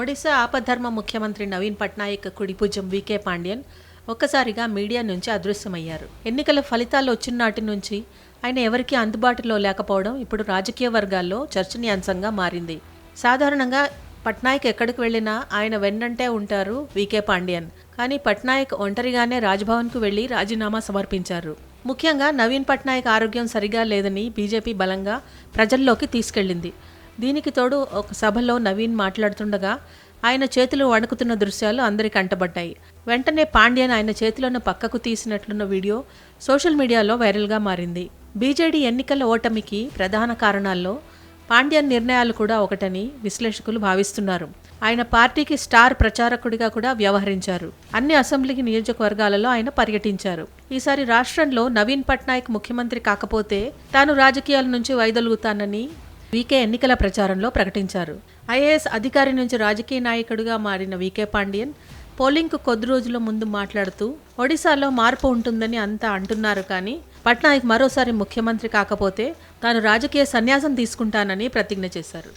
ఒడిశా ఆపద్ధర్మ ముఖ్యమంత్రి నవీన్ పట్నాయక్ కుడిభుజం వికే పాండ్యన్ ఒక్కసారిగా మీడియా నుంచి అదృశ్యమయ్యారు. ఎన్నికల ఫలితాలు వచ్చిన నాటి నుంచి ఆయన ఎవరికీ అందుబాటులో లేకపోవడం ఇప్పుడు రాజకీయ వర్గాల్లో చర్చనీయాంశంగా మారింది. సాధారణంగా పట్నాయక్ ఎక్కడికి వెళ్ళినా ఆయన వెన్నంటే ఉంటారు వికే పాండ్యన్. కానీ పట్నాయక్ ఒంటరిగానే రాజ్భవన్కు వెళ్ళి రాజీనామా సమర్పించారు. ముఖ్యంగా నవీన్ పట్నాయక్ ఆరోగ్యం సరిగా లేదని బీజేపీ బలంగా ప్రజల్లోకి తీసుకెళ్ళింది దీనికి తోడు ఒక సభలో నవీన్ మాట్లాడుతుండగా ఆయన చేతులు వణుకుతున్న దృశ్యాలు అందరికి అంటబడ్డాయి. వెంటనే పాండ్యన్ ఆయన చేతులను పక్కకు తీసినట్లున్న వీడియో సోషల్ మీడియాలో వైరల్గా మారింది. బీజేడీ ఎన్నికల ఓటమికి ప్రధాన కారణాల్లో పాండ్యన్ నిర్ణయాలు కూడా ఒకటని విశ్లేషకులు భావిస్తున్నారు. ఆయన పార్టీకి స్టార్ ప్రచారకుడిగా కూడా వ్యవహరించారు. అన్ని అసెంబ్లీకి నియోజకవర్గాలలో ఆయన పర్యటించారు. ఈసారి రాష్ట్రంలో నవీన్ పట్నాయక్ ముఖ్యమంత్రి కాకపోతే తాను రాజకీయాల నుంచి వైదొలుగుతానని వీకే ఎన్నికల ప్రచారంలో ప్రకటించారు. ఐఏఎస్ అధికారి నుంచి రాజకీయ నాయకుడిగా మారిన వీకే పాండియన్ పోలింగ్కు కొద్ది రోజుల ముందు మాట్లాడుతూ ఒడిశాలో మార్పు ఉంటుందని అంతా అంటున్నారు కానీ పట్నాయక్ మరోసారి ముఖ్యమంత్రి కాకపోతే తాను రాజకీయ సన్యాసం తీసుకుంటానని ప్రతిజ్ఞ చేశారు.